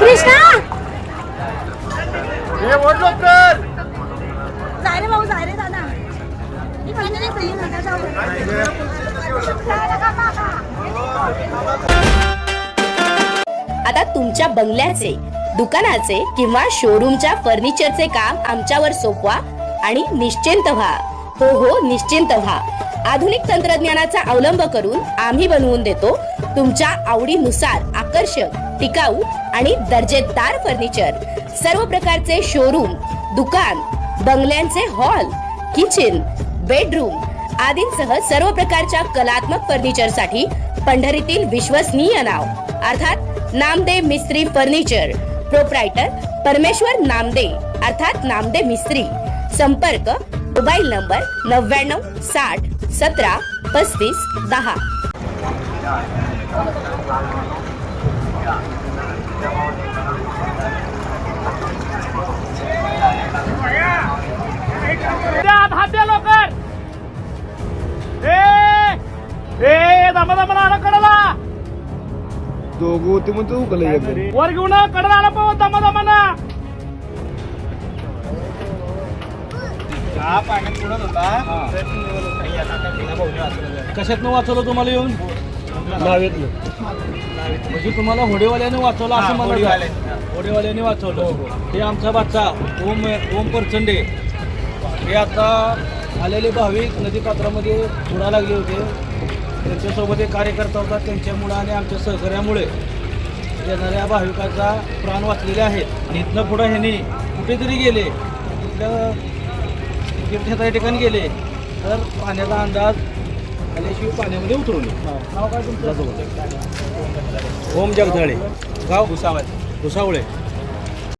कृष्णा! हे लवकर जाय रे भाऊ जाय रे दादा. ही पहिली नका जाऊ. आता तुमच्या बंगल्याचे दुकानाचे किंवा शोरूमच्या फर्निचरचे काम आमच्यावर सोपवा आणि निश्चिंत व्हा. हो हो निश्चिंत व्हा. आधुनिक तंत्रज्ञानाचा अवलंब करून आम्ही बनवून देतो तुमच्या आवडीनुसार आकर्षक टिकाऊ आणि दर्जेदार फर्निचर. सर्व प्रकारचे शोरूम दुकान बंगल्यांचे हॉल किचन बेडरूम आदींसह सर्व प्रकारच्या कलात्मक फर्निचरसाठी पंढरीतील विश्वसनीय नाव. अर्थात नामदे मिस्त्री फर्निचर प्रोप्रायटर परमेश्वर नामदे अर्थात नामदे मिस्त्री. संपर्क मोबाईल नंबर नव्याण्णव साठ सतरा पस्तीस दहा. ए दमा आला कडला. दोघं होते मग तू उकलं वर घेऊन कडला आला ना. कशात न वाचवलं तुम्हाला येऊन? नावेतलं म्हणजे तुम्हाला होडेवाल्याने वाचवलं असं मला होडेवाल्याने. वाचवलं. हे आमचा बाच्चा ओम ओम परचंडे. हे आता आलेले भाविक नदीपात्रामध्ये बुडा लागले होते. त्यांच्यासोबत एक कार्यकर्ता होता. त्यांच्यामुळं आणि आमच्या सहकार्यामुळे येणाऱ्या भाविकाचा प्राण वाचलेले आहेत. आणि इथनं पुढं ह्यांनी कुठेतरी गेले कुठल्या तीर्थयात्रा ठिकाणी गेले तर पाण्याचा अंदाज आल्याशिवाय पाण्यामध्ये उतरवले. नाव काय तुमचं? ओम जगदाळे. गाव? भुसावळे. भुसावळे.